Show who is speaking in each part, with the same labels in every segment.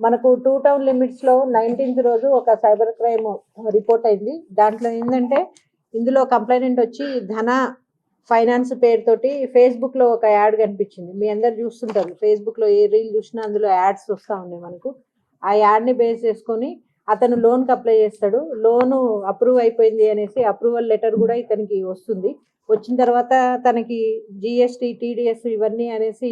Speaker 1: మనకు two town లిమిట్స్లో nineteenth రోజు ఒక సైబర్ క్రైమ్ రిపోర్ట్ అయింది. దాంట్లో ఏంటంటే ఇందులో కంప్లైంట్ వచ్చి ధన ఫైనాన్స్ పేరుతోటి ఫేస్బుక్లో ఒక యాడ్ కనిపించింది. మీ అందరు చూస్తుంటారు. ఫేస్బుక్లో ఏ రీల్ చూసినా అందులో యాడ్స్ వస్తూ ఉన్నాయి మనకు. ఆ యాడ్ని బేస్ చేసుకొని అతను లోన్కి అప్లై చేస్తాడు. లోను అప్రూవ్ అయిపోయింది అనేసి అప్రూవల్ లెటర్ కూడా ఇతనికి వస్తుంది. వచ్చిన తర్వాత తనకి జిఎస్టి టీడీఎస్ ఇవన్నీ అనేసి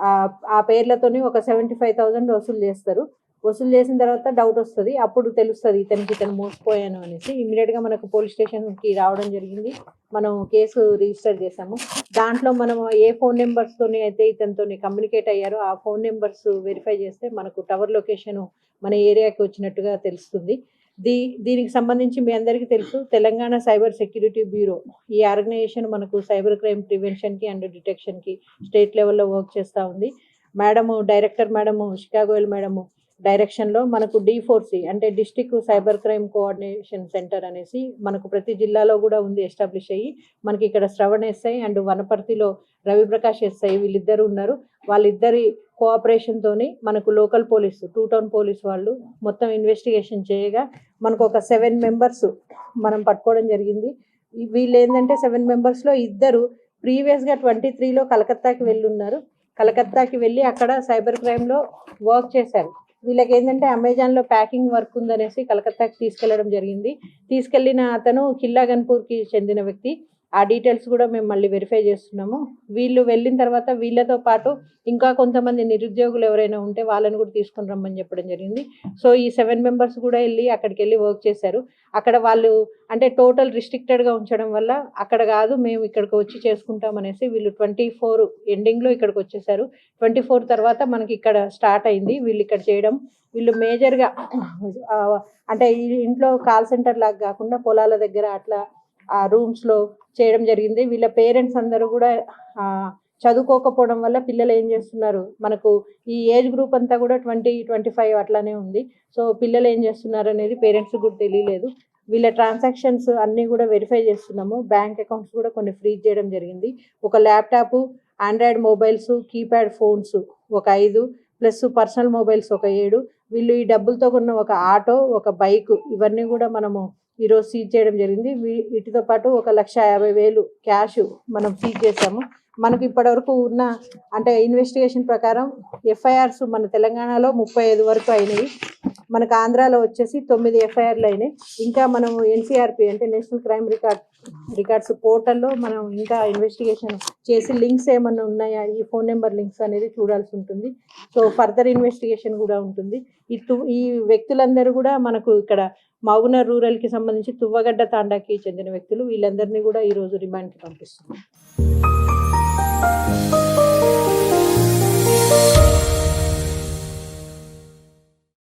Speaker 1: ఆ- పేర్లతోనే పేర్లతోని ఒక సెవెంటీ ఫైవ్ థౌజండ్ వసూలు చేస్తారు. వసూలు చేసిన తర్వాత డౌట్ వస్తుంది. అప్పుడు తెలుస్తుంది ఇతనికి ఇతను మోసపోయాను అనేసి. ఇమీడియట్గా మనకు పోలీస్ స్టేషన్కి రావడం జరిగింది. మనం కేసు రిజిస్టర్ చేసాము దాంట్లో మనం ఏ ఫోన్ నెంబర్స్తోని అయితే ఇతనితో కమ్యూనికేట్ అయ్యారో ఆ ఫోన్ నెంబర్స్ వెరిఫై చేస్తే మనకు టవర్ లొకేషన్ మన ఏరియాకి వచ్చినట్టుగా తెలుస్తుంది. దీ దీనికి సంబంధించి మీ అందరికీ తెలుసు తెలంగాణ సైబర్ సెక్యూరిటీ బ్యూరో ఈ ఆర్గనైజేషన్ మనకు సైబర్ క్రైమ్ ప్రివెన్షన్కి అండ్ డిటెక్షన్కి స్టేట్ లెవెల్లో వర్క్ చేస్తూ ఉంది. Madam director madam Shikha Goel madam డైరెక్షన్లో మనకు డి ఫోర్ సి అంటే district cyber crime coordination centre అనేసి మనకు ప్రతి జిల్లాలో కూడా ఉంది ఎస్టాబ్లిష్ అయ్యి. మనకి ఇక్కడ శ్రవణ్ ఎస్ఐ అండ్ వనపర్తిలో రవిప్రకాష్ ఎస్ఐ వీళ్ళిద్దరు ఉన్నారు. వాళ్ళిద్దరి కోఆపరేషన్తోని మనకు local police two town police వాళ్ళు మొత్తం ఇన్వెస్టిగేషన్ చేయగా మనకు ఒక సెవెన్ మెంబర్స్ మనం పట్టుకోవడం జరిగింది. వీళ్ళు ఏంటంటే సెవెన్ మెంబర్స్లో ఇద్దరు ప్రీవియస్గా ట్వంటీ త్రీలో కలకత్తాకి వెళ్ళి ఉన్నారు కలకత్తాకి వెళ్ళి అక్కడ సైబర్ క్రైమ్లో వర్క్ చేశారు. వీళ్ళకి ఏంటంటే అమెజాన్లో ప్యాకింగ్ వర్క్ ఉందనేసి కలకత్తాకి తీసుకెళ్ళడం జరిగింది. తీసుకెళ్ళిన అతను కిల్లాగన్పూర్కి చెందిన వ్యక్తి. ఆ డీటెయిల్స్ కూడా మేము మళ్ళీ వెరిఫై చేస్తున్నాము. వీళ్ళు వెళ్ళిన తర్వాత వీళ్ళతో పాటు ఇంకా కొంతమంది నిరుద్యోగులు ఎవరైనా ఉంటే వాళ్ళని కూడా తీసుకుని రమ్మని చెప్పడం జరిగింది. సో ఈ సెవెన్ మెంబర్స్ కూడా వెళ్ళి అక్కడికి వెళ్ళి వర్క్ చేశారు. అక్కడ వాళ్ళు అంటే టోటల్ రిస్ట్రిక్టెడ్గా ఉంచడం వల్ల అక్కడ కాదు మేము ఇక్కడికి వచ్చి చేసుకుంటాం అనేసి వీళ్ళు ట్వంటీ ఫోర్ ఎండింగ్లో ఇక్కడికి వచ్చేసారు. ట్వంటీ ఫోర్ తర్వాత మనకి ఇక్కడ స్టార్ట్ అయింది. వీళ్ళు ఇక్కడ చేయడం వీళ్ళు మేజర్గా అంటే ఇంట్లో కాల్ సెంటర్ లాగా కాకుండా పొలాల దగ్గర అట్లా ఆ రూమ్స్లో చేయడం జరిగింది. వీళ్ళ పేరెంట్స్ అందరూ కూడా చదువుకోకపోవడం వల్ల పిల్లలు ఏం చేస్తున్నారు? మనకు ఈ ఏజ్ గ్రూప్ అంతా కూడా ట్వంటీ ట్వంటీ ఫైవ్ అట్లానే ఉంది. సో పిల్లలు ఏం చేస్తున్నారు అనేది పేరెంట్స్ కూడా తెలియలేదు. వీళ్ళ ట్రాన్సాక్షన్స్ అన్నీ కూడా వెరిఫై చేస్తున్నాము. బ్యాంక్ అకౌంట్స్ కూడా కొన్ని ఫ్రీజ్ చేయడం జరిగింది. ఒక laptop android mobiles keypad phones ఒక ఐదు ప్లస్ పర్సనల్ మొబైల్స్ ఒక ఏడు. వీళ్ళు ఈ డబ్బులతో కొన్న ఒక ఆటో ఒక బైక్ ఇవన్నీ కూడా మనము ఈరోజు సీజ్ చేయడం జరిగింది. వీ- వీటితో పాటు ఒక లక్ష యాభై వేలు క్యాష్ మనం సీజ్ చేసాము మనకు ఇప్పటివరకు ఉన్న అంటే ఇన్వెస్టిగేషన్ ప్రకారం ఎఫ్ఐఆర్స్ మన తెలంగాణలో ముప్పై ఐదు వరకు అయినాయి. మనకు ఆంధ్రాలో వచ్చేసి తొమ్మిది ఎఫ్ఐఆర్లు అయినాయి. ఇంకా మనం ఎన్సీఆర్పి అంటే నేషనల్ క్రైమ్ రికార్డ్ రికార్డ్స్ పోర్టల్లో మనం ఇంకా ఇన్వెస్టిగేషన్ చేసి లింక్స్ ఏమన్నా ఉన్నాయా? ఈ ఫోన్ నెంబర్ లింక్స్ అనేది చూడాల్సి ఉంటుంది. సో ఫర్దర్ ఇన్వెస్టిగేషన్ కూడా ఉంటుంది. ఈ తు ఈ వ్యక్తులందరూ కూడా మనకు ఇక్కడ మౌన రూరల్కి సంబంధించి తువ్వగడ్డ తాండాకి చెందిన వ్యక్తులు వీళ్ళందరినీ కూడా ఈరోజు రిమాండ్కి పంపిస్తున్నాం.